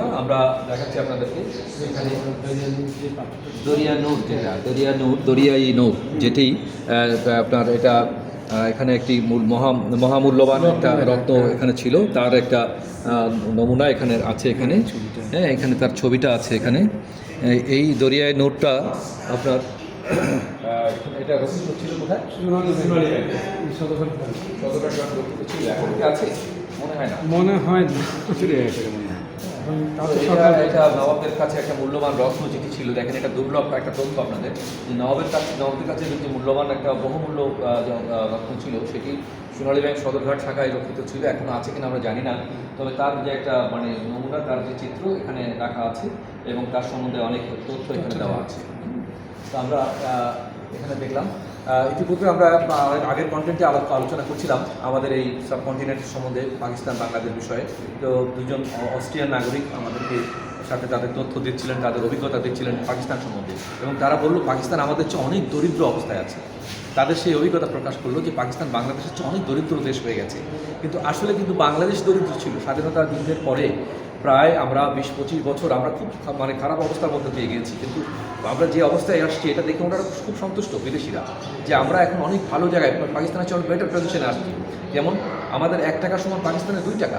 বন্ধুরা আমরা দেখাচ্ছি আপনাদেরকে। এখানে দরিয়া নোট যেটা দরিয়া নোট দরিয়াই নোট যেটি আপনার এটা এখানে একটি মূল মহা মহামূল্যবান একটা রত্ন এখানে ছিল। তার একটা নমুনা এখানে আছে এখানে। হ্যাঁ এখানে তার ছবিটা আছে এখানে। এই- দরিয়াই নোটটা আপনার এটা ছিল কোথায়? আছে? মনে হয় না। মনে হয় এটা নবাবের কাছে একটা মূল্যবান রত্ন যেটি ছিল। দেখেন এটা দুর্লভ একটা তথ্য আপনাদের। যে নবাবের কাছে নবাবের কাছে যে মূল্যবান একটা বহুমূল্য রত্ন ছিল সেটি সোনালী ব্যাংক সদরঘাট শাখায় রক্ষিত ছিল এখনও আছে কিনা আমরা জানি না। তবে তার যে একটা মানে নমুনা তার যে চিত্র এখানে রাখা আছে এবং তার সম্বন্ধে অনেক তথ্য এখানে দেওয়া আছে। তো আমরা এখানে দেখলাম ইতিপূর্বে আমরা আগের কন্টেন্টে আলোচনা করছিলাম আমাদের এই সাবকন্টিনেন্ট সম্বন্ধে পাকিস্তান, বাংলাদেশ বিষয়ে। তো দুজন অস্ট্রিয়ান নাগরিক আমাদেরকে সাথে তাদের তথ্য দিচ্ছিলেন তাদের অভিজ্ঞতা দিচ্ছিলেন পাকিস্তান সম্বন্ধে। এবং তারা বলল, পাকিস্তান আমাদের চেয়ে অনেক দরিদ্র অবস্থায় আছে। তাদের সেই অভিজ্ঞতা প্রকাশ করল যে, পাকিস্তান বাংলাদেশের চেয়ে অনেক দরিদ্র দেশ হয়ে গেছে। কিন্তু আসলে কিন্তু বাংলাদেশ দরিদ্র ছিল। স্বাধীনতার যুদ্ধের পরে প্রায় আমরা বিশ পঁচিশ বছর আমরা খুব মানে খারাপ অবস্থার মধ্যে দিয়ে গিয়েছি। কিন্তু আমরা যে অবস্থায় আসছি, এটা দেখে ওনারা খুব সন্তুষ্ট বিদেশিরা যে আমরা এখন অনেক ভালো জায়গায় পাকিস্তানের চেয়ে বেটার পজিশনে আসছি। যেমন আমাদের এক টাকার সমান পাকিস্তানে দুই টাকা।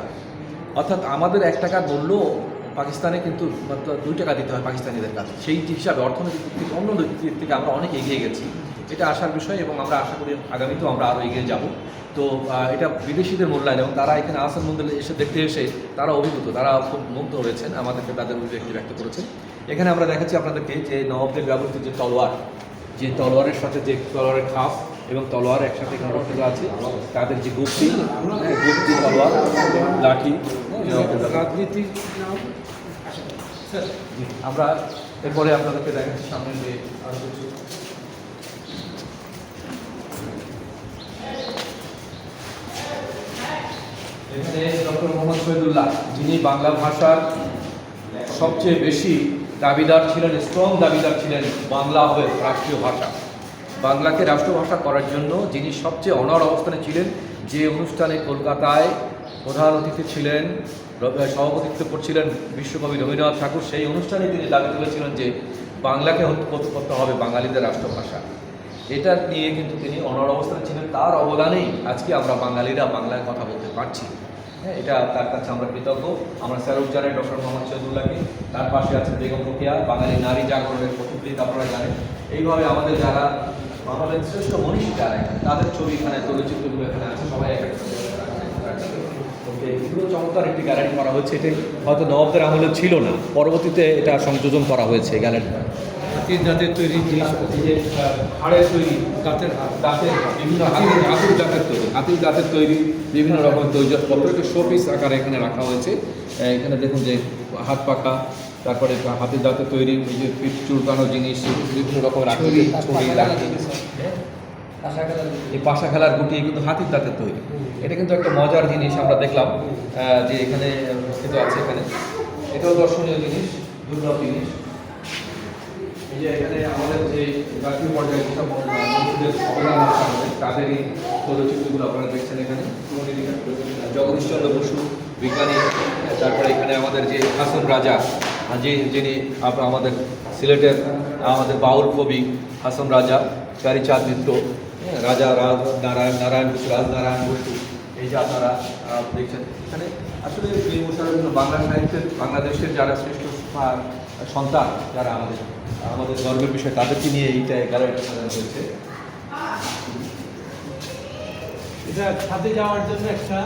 অর্থাৎ আমাদের এক টাকার মূল্য পাকিস্তানে কিন্তু দুই টাকা দিতে হয় পাকিস্তানিদের কাছে। সেই হিসাবে অর্থনৈতিক দিক থেকে অন্য দিক থেকে আমরা অনেক এগিয়ে গেছি। এটা আসার বিষয় এবং আমরা আশা করি আগামীতেও আমরা আরও এগিয়ে যাব। তো এটা বিদেশিদের মূল্যায়ন এবং তারা এখানে আসান মন্দিরে এসে দেখতে এসে তারা অভিভূত তারা খুব মুগ্ধ হয়েছেন আমাদেরকে তাদের অভিব্যক্তি ব্যক্ত করেছেন। এখানে আমরা দেখাচ্ছি আপনাদেরকে যে নবাবদের ব্যবহৃত যে তলোয়ার যে তলোয়ারের সাথে যে তলোয়ারের খাপ এবং তলোয়ার একসাথে এখানে রক্ষিত আছে তাদের যে গুপ্তি হ্যাঁ, গুপ্তি তলোয়ার লাঠি আমরা এরপরে আপনাদেরকে দেখাচ্ছি সামনে যে আরও কিছু এখানে শহীদুল্লাহ যিনি বাংলা ভাষার সবচেয়ে বেশি দাবিদার ছিলেন স্ট্রং দাবিদার ছিলেন বাংলা হবে রাষ্ট্রীয় ভাষা। বাংলাকে রাষ্ট্রভাষা করার জন্য যিনি সবচেয়ে অনর অবস্থানে ছিলেন, যে অনুষ্ঠানে কলকাতায় প্রধান অতিথি ছিলেন সভাপতিত্ব করছিলেন বিশ্বকবি রবীন্দ্রনাথ ঠাকুর, সেই অনুষ্ঠানে তিনি দাবি তুলেছিলেন যে বাংলাকে করতে হবে বাঙালিদের রাষ্ট্রভাষা এটা নিয়ে কিন্তু তিনি অনর অবস্থানে ছিলেন, তার অবদানেই আজকে আমরা বাঙালিরা বাংলায় কথা বলতে পারছি। হ্যাঁ এটা তার কাছে আমরা কৃতজ্ঞ। আমরা স্যারুক জানাই ডক্টর মোহাম্মদ শহীদুল্লাহকে, তার পাশে আছে বেগম রোকেয়া বাঙালি নারী জাগরণের প্রতিনিধি আপনারা জানেন। এইভাবে আমাদের যারা আমাদের শ্রেষ্ঠ মনীষী যারা, তাদের ছবি এখানে, চলচ্চিত্রগুলো এখানে আছে, সবাই এক এগুলো চমৎকার একটি গ্যালারি করা হয়েছে। এটি হয়তো নবাবদের আমলে ছিল না। পরবর্তীতে এটা সংযোজন করা হয়েছে গ্যালারিটা হাতির দাঁতের তৈরি জিনিস হাড়ের তৈরি দাঁতের হাত দাঁতের বিভিন্ন হাতির হাতির দাঁতের তৈরি হাতির দাঁতের তৈরি বিভিন্ন রকমের তৈজসপত্র একটু শোপিস আকারে এখানে রাখা হয়েছে। এখানে দেখুন যে হাত পাখা তারপরে হাতির দাঁতের তৈরি এই যে পিঠ চুলকানো জিনিস বিভিন্ন রকম ছড়ি লাঠি এই পাশা খেলার গুটি কিন্তু হাতির দাঁতের তৈরি। এটা কিন্তু একটা মজার জিনিস আমরা দেখলাম যে এখানে উপস্থিত আছে এখানে। এটাও দর্শনীয় জিনিস দুর্লভ জিনিস। যে এখানে আমাদের যে জাতীয় পর্যায়ে যেসব অবদান আছে আপনারা দেখছেন এখানে। জগদীশচন্দ্র বসু বিজ্ঞানী তারপরে এখানে আমাদের যে হাসন রাজা যে যিনি আমাদের সিলেটের আমাদের বাউল কবি হাসন রাজা চারিচাঁদ মিত্র হ্যাঁ, রাজা রাজ নারায়ণ নারায়ণ বসু রাজনারায়ণ বসু এই যে আপনারা দেখছেন। এখানে আসলে এই মোশারফ বাংলা সাহিত্যের বাংলাদেশের যারা শ্রেষ্ঠ সন্তান যারা আমাদের আমাদের গর্বের বিষয় তাদেরকে নিয়ে এইটা গ্যালারিটা সাজানো হয়েছে। এটা ছাদে যাওয়ার জন্য একটা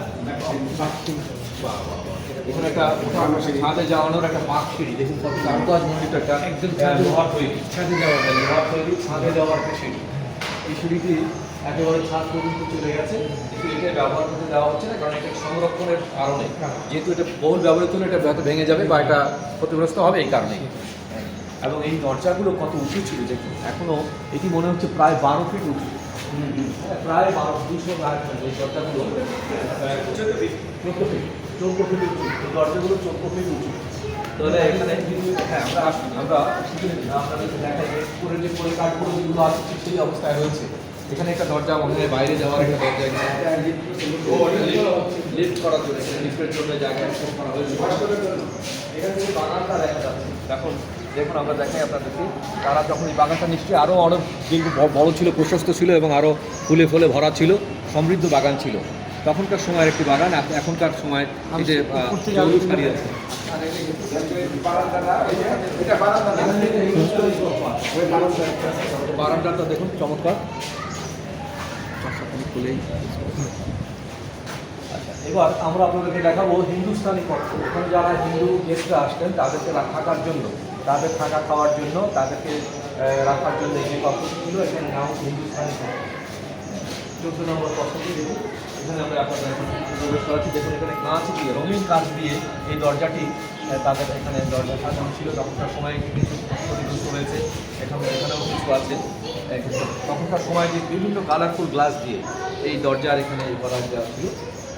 এখানে একটা ছাদে যাওয়ানোর একটা পাক সিঁড়ি দেখুন কত কারুকাজ মন্ডিত একটা একদম লোহার তৈরি। ছাদে যাওয়ার জন্য। লোহার তৈরি ছাদে যাওয়ার একটা সিঁড়ি। এই সিঁড়িটি একেবারে ছাদ পর্যন্ত চলে গেছে। কিন্তু এটা ব্যবহার করতে দেওয়া হচ্ছে না কারণ এটা সংরক্ষণের কারণে। যেহেতু এটা বহুল ব্যবহৃত হলে এটা হয়তো ভেঙে যাবে বা এটা ক্ষতিগ্রস্ত হবে এই কারণেই। এবং এই দরজাগুলো কত উঁচু ছিল দেখুন এখনও এটি মনে হচ্ছে প্রায় বারো ফিট উঁচু। হ্যাঁ, প্রায় বারো দুশো এই দরজাগুলো চোদ্দ ফিট চোদ্দ ফিট উঁচু। এই দরজাগুলো চোদ্দ ফিট উঁচু। তাহলে এখানে কিন্তু হ্যাঁ আমরা আসুন আমরা আপনাদেরকে দেখাই যে উপরে যে পরে কাঠগুলো যেগুলো আছে ঠিক সেই অবস্থায় রয়েছে। এখানে একটা দরজা মনে হয় বাইরে যাওয়ার একটা দরজা লিফট করার জন্য লিফটের জন্য জায়গা করা হয়েছে। এখানে দেখুন আমরা দেখাই আপনাদেরকে। তারা যখন এই বাগানটা নিশ্চয়ই আরও অনেক দীর্ঘ বড় ছিল প্রশস্ত ছিল এবং আরও ফুলে ফুলে ভরা ছিল সমৃদ্ধ বাগান ছিল। তখনকার সময়ের একটি বাগান এখনকার সময় এই যে বারান্দাটা দেখুন চমৎকার। খুলেই আচ্ছা এবার আমরা আপনাদেরকে দেখাবো হিন্দুস্তানি কক্ষ এখানে যারা হিন্দু গেস্টরা আসতেন তাদেরকে থাকার জন্য। তাদের থাকা খাওয়ার জন্য, তাদেরকে রাখার জন্য যে কক্ষটি ছিল এখানে নাম কক্ষ চোদ্দ নম্বর কক্ষটি দেখুন। এখানে আমরা আপনাদের এখন প্রবেশ করাচ্ছি। দেখুন, এখানে কাঁচ দিয়ে, রঙিন কাঁচ দিয়ে এই দরজাটি তাদের এখানে দরজা সাজানো ছিল। তখনকার সময় কিছু ক্ষতিগ্রস্ত হয়েছে এখানে এখানেও কিছু আছে। তখনকার সময় যে বিভিন্ন কালারফুল গ্লাস দিয়ে এই দরজার এখানে এই করা দেওয়া ছিল।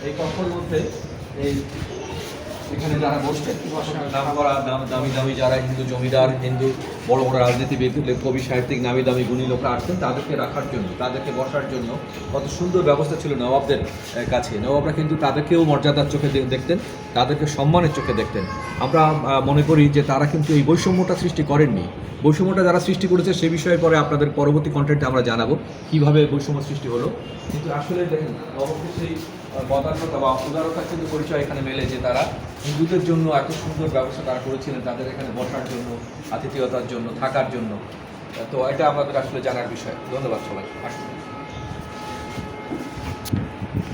এই কক্ষের মধ্যে এই এখানে যারা বসতেন নাম করা, নাম, দামি দামি যারা হিন্দু জমিদার, হিন্দু, বড় বড় রাজনীতিবিদ কবি, সাহিত্যিক, নামি, দামি, গুণী লোকরা আসতেন তাদেরকে রাখার জন্য, তাদেরকে বসার জন্য কত সুন্দর ব্যবস্থা ছিল নবাবদের কাছে। নবাবরা কিন্তু তাদেরকেও মর্যাদার চোখে দেখতেন, তাদেরকে সম্মানের চোখে দেখতেন। আমরা মনে করি যে তারা কিন্তু এই বৈষম্যটা সৃষ্টি করেননি। বৈষম্যটা যারা সৃষ্টি করেছে সে বিষয়ে পরে আপনাদের পরবর্তী কন্টেন্টে আমরা জানাব, কীভাবে বৈষম্য সৃষ্টি হলো। কিন্তু আসলে দেখেন নবাবদের সেই বদান্যতা বা অপদারতার কিন্তু পরিচয় এখানে মেলে যে তারা হিন্দুদের জন্য এত সুন্দর ব্যবস্থা তারা করেছিলেন, তাদের এখানে বসার জন্য, আতিথেয়তার জন্য, থাকার জন্য। তো এটা আমাদের আসলে জানার বিষয়। ধন্যবাদ সবাই আসুন।